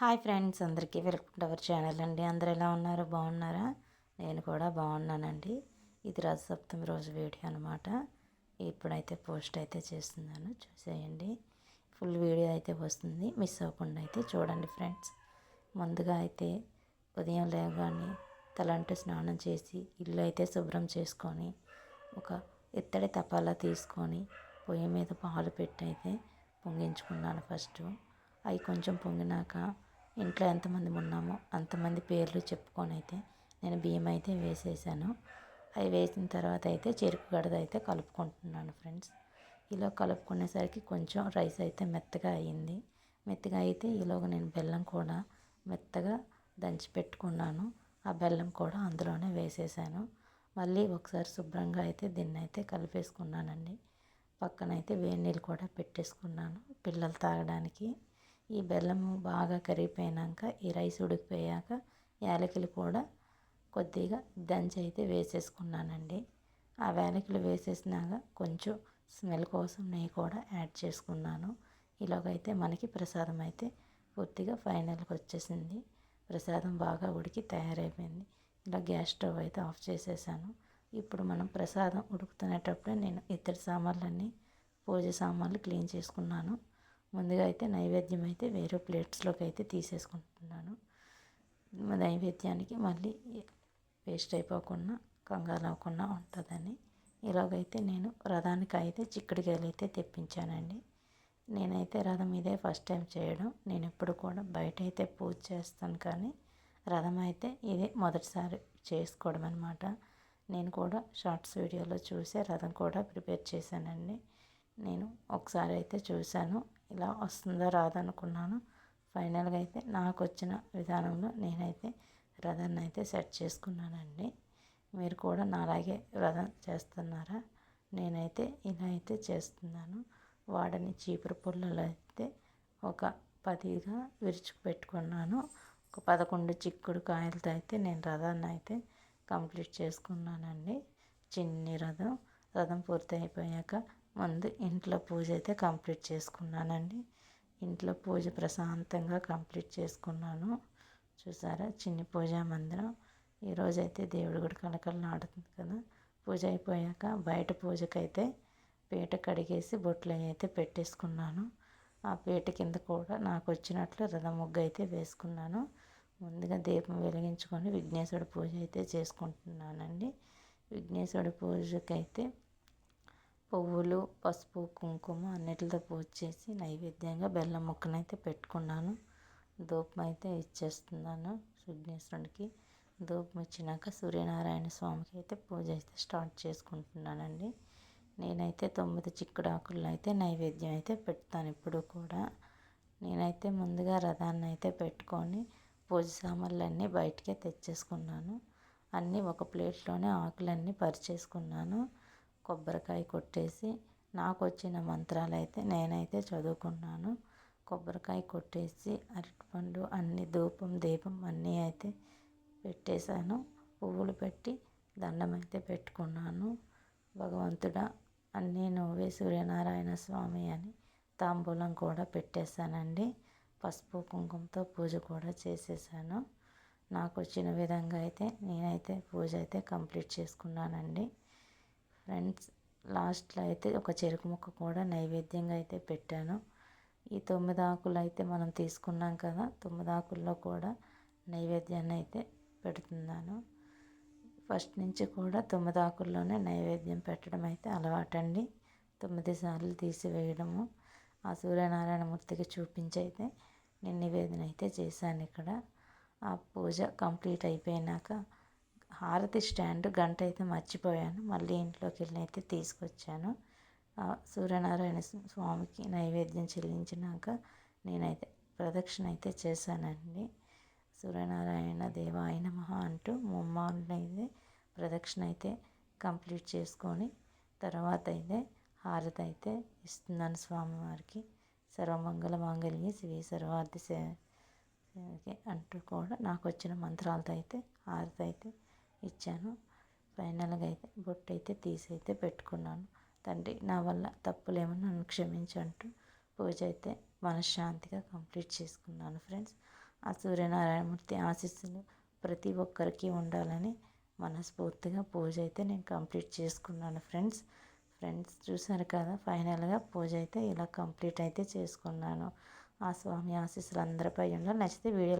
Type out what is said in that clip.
Hi friends అందరికీ welcome to our channel అండి. అందరు ఎలా ఉన్నారు? బాగున్నారా? నేను కూడా బాగున్నానండి. ఇది రథసప్తమి రోజు వీడియో అనమాట ఇప్పుడైతే పోస్ట్ అయితే చేస్తున్నాను. చూసేయండి. ఫుల్ వీడియో అయితే వస్తుంది. మిస్ అవ్వకుండా అయితే చూడండి ఫ్రెండ్స్. ముందుగా అయితే ఉదయం లేవగానే తలంటు స్నానం చేసి ఇల్లు అయితే శుభ్రం చేసుకొని ఒక ఇత్తడి తపాలా తీసుకొని పొయ్యి మీద పాలు పెట్టి అయితే పొంగించుకున్నాను ఫస్ట్. అవి కొంచెం పొంగినాక ఇంట్లో ఎంతమంది ఉన్నామో అంతమంది పేర్లు చెప్పుకొని అయితే నేను బియ్యం అయితే వేసేసాను. అవి వేసిన తర్వాత అయితే చెరుకు గడద అయితే కలుపుకుంటున్నాను ఫ్రెండ్స్. ఇలా కలుపుకునేసరికి కొంచెం రైస్ అయితే మెత్తగా అయ్యింది. మెత్తగా అయితే ఈలోగా నేను బెల్లం కూడా మెత్తగా దంచి పెట్టుకున్నాను. ఆ బెల్లం కూడా అందులోనే వేసేసాను. మళ్ళీ ఒకసారి శుభ్రంగా అయితే దీన్ని అయితే కలిపేసుకున్నానండి. పక్కనైతే వేడి నీళ్ళు కూడా పెట్టేసుకున్నాను పిల్లలు తాగడానికి. ఈ బెల్లము బాగా కరిగిపోయాక ఈ రైస్ ఉడికిపోయాక యాలకులు కూడా కొద్దిగా దంచి అయితే వేసేసుకున్నానండి. ఆ యాలకులు వేసేసినాక కొంచెం స్మెల్ కోసం నెయ్యి కూడా యాడ్ చేసుకున్నాను. ఇలాగైతే మనకి ప్రసాదం అయితే పూర్తిగా ఫైనల్కి వచ్చేసింది. ప్రసాదం బాగా ఉడికి తయారైపోయింది. ఇలా గ్యాస్ స్టవ్ అయితే ఆఫ్ చేసేసాను. ఇప్పుడు మనం ప్రసాదం ఉడుకుతునేటప్పుడే నేను ఇతర సామాన్లన్నీ పూజ సామాన్లు క్లీన్ చేసుకున్నాను. ముందుగా అయితే నైవేద్యం అయితే వేరే ప్లేట్స్లోకి అయితే తీసేసుకుంటున్నాను నైవేద్యానికి మళ్ళీ వేస్ట్ అయిపోకుండా కంగారు అవ్వకుండా ఉంటుందని. ఇలాగైతే నేను రథానికి అయితే చిక్కుడుకాయలు అయితే తెప్పించానండి. నేనైతే రథం ఇదే ఫస్ట్ టైం చేయడం. నేను ఎప్పుడు కూడా బయట అయితే పూజ చేస్తాను కానీ రథం అయితే ఇదే మొదటిసారి చేసుకోవడం అనమాట నేను కూడా షార్ట్స్ వీడియోలో చూసే రథం కూడా ప్రిపేర్ చేశానండి. నేను ఒకసారి అయితే చూశాను. ఇలా వస్తుందో రాదనుకున్నాను. ఫైనల్గా అయితే నాకు వచ్చిన విధానంలో నేనైతే రథాన్ని అయితే సెట్ చేసుకున్నానండి. మీరు కూడా నాలాగే రథం చేస్తున్నారా? నేనైతే ఇలా అయితే చేస్తున్నాను. వాడని చీపురు పుల్లలు అయితే ఒక పదిగా విరుచుకు పెట్టుకున్నాను ఒక పదకొండు చిక్కుడు కాయలతో అయితే నేను రథాన్ని అయితే కంప్లీట్ చేసుకున్నానండి. చిన్ని రథం. రథం పూర్తి అయిపోయాక ముందు ఇంట్లో పూజ అయితే కంప్లీట్ చేసుకున్నానండి. ఇంట్లో పూజ ప్రశాంతంగా కంప్లీట్ చేసుకున్నాను. చూసారా? చిన్ని పూజా మందిరం. ఈరోజైతే దేవుడి గుడి కలకలలాడుతుంది కదా. పూజ అయిపోయాక బయట పూజకైతే పీట కడిగేసి బొట్లు అయితే పెట్టేసుకున్నాను. ఆ పీట కింద కూడా నాకు వచ్చినట్లు రథం ముగ్గు అయితే వేసుకున్నాను. ముందుగా దీపం వెలిగించుకొని విఘ్నేశ్వరుడు పూజ అయితే చేసుకుంటున్నానండి. విఘ్నేశ్వరుడు పూజకైతే పువ్వులు పసుపు కుంకుమ అన్నిటితో పూజ చేసి నైవేద్యంగా బెల్లం ముక్కనైతే పెట్టుకున్నాను. ధూపం అయితే ఇచ్చేస్తున్నాను విఘ్నేశ్వరుడికి ధూపం ఇచ్చినాక సూర్యనారాయణ స్వామికి అయితే పూజ అయితే స్టార్ట్ చేసుకుంటున్నానండి. నేనైతే తొమ్మిది చిక్కుడాకులను అయితే నైవేద్యం అయితే పెడతాను ఇప్పుడు కూడా. నేనైతే ముందుగా రథాన్ని అయితే పెట్టుకొని పూజ సామాన్లన్నీ బయటకే తెచ్చేసుకున్నాను. అన్నీ ఒక ప్లేట్లోనే ఆకులన్నీ పరిచేసుకున్నాను. కొబ్బరికాయ కొట్టేసి నాకు వచ్చిన మంత్రాలు అయితే నేనైతే చదువుకున్నాను. కొబ్బరికాయ కొట్టేసి అరటిపండు అన్ని ధూపం దీపం అన్నీ అయితే పెట్టేశాను. పువ్వులు పెట్టి దండం అయితే పెట్టుకున్నాను. భగవంతుడా అన్నీ నువ్వే సూర్యనారాయణ స్వామి అని తాంబూలం కూడా పెట్టేశానండి. పసుపు కుంకుమతో పూజ కూడా చేసేసాను నాకు వచ్చిన విధంగా అయితే నేనైతే పూజ అయితే కంప్లీట్ చేసుకున్నానండి. ఫ్రెండ్స్ లాస్ట్లో అయితే ఒక చెరుకు ముక్క కూడా నైవేద్యంగా అయితే పెట్టాను. ఈ తొమ్మిది ఆకులు అయితే మనం తీసుకున్నాం కదా తొమ్మిది ఆకుల్లో కూడా నైవేద్యాన్ని అయితే పెడుతున్నాను. ఫస్ట్ నుంచి కూడా తొమ్మిది ఆకుల్లోనే నైవేద్యం పెట్టడం అయితే అలవాటండి. తొమ్మిది సార్లు తీసివేయడము. ఆ సూర్యనారాయణమూర్తికి చూపించైతే చూపించి అయితే నేను నివేదన అయితే చేశాను ఇక్కడ. ఆ పూజ కంప్లీట్ అయిపోయినాక హారతి స్టాండ్ గంట అయితే మర్చిపోయాను. మళ్ళీ ఇంట్లోకి వెళ్ళి అయితే తీసుకొచ్చాను సూర్యనారాయణ స్వామికి నైవేద్యం చెల్లించినాక నేనైతే ప్రదక్షిణ అయితే చేశానండి. సూర్యనారాయణ దేవాయ మహా అంటూ ముమ్మారులు ప్రదక్షిణ అయితే కంప్లీట్ చేసుకొని తర్వాత అయితే హారతి అయితే ఇస్తున్నాను స్వామివారికి. సర్వమంగళ మాంగళ్యం శ్రీ సర్వార్థి అంటూ కూడా నాకు వచ్చిన మంత్రాలతో అయితే హారతి అయితే ఇచ్చాను. ఫైనల్గా అయితే బొట్టు అయితే తీసి అయితే పెట్టుకున్నాను. తండ్రి నా వల్ల తప్పులేమో నన్ను క్షమించంటూ పూజ అయితే మనశ్శాంతిగా కంప్లీట్ చేసుకున్నాను ఫ్రెండ్స్. ఆ సూర్యనారాయణమూర్తి ఆశీస్సులు ప్రతి ఒక్కరికి ఉండాలని మనస్ఫూర్తిగా పూజ అయితే నేను కంప్లీట్ చేసుకున్నాను ఫ్రెండ్స్. ఫ్రెండ్స్ చూసారు కదా ఫైనల్గా పూజ అయితే ఇలా కంప్లీట్ అయితే చేసుకున్నాను. ఆ స్వామి ఆశీస్సులు అందరిపై ఉండాలి. నచ్చితే వీడియో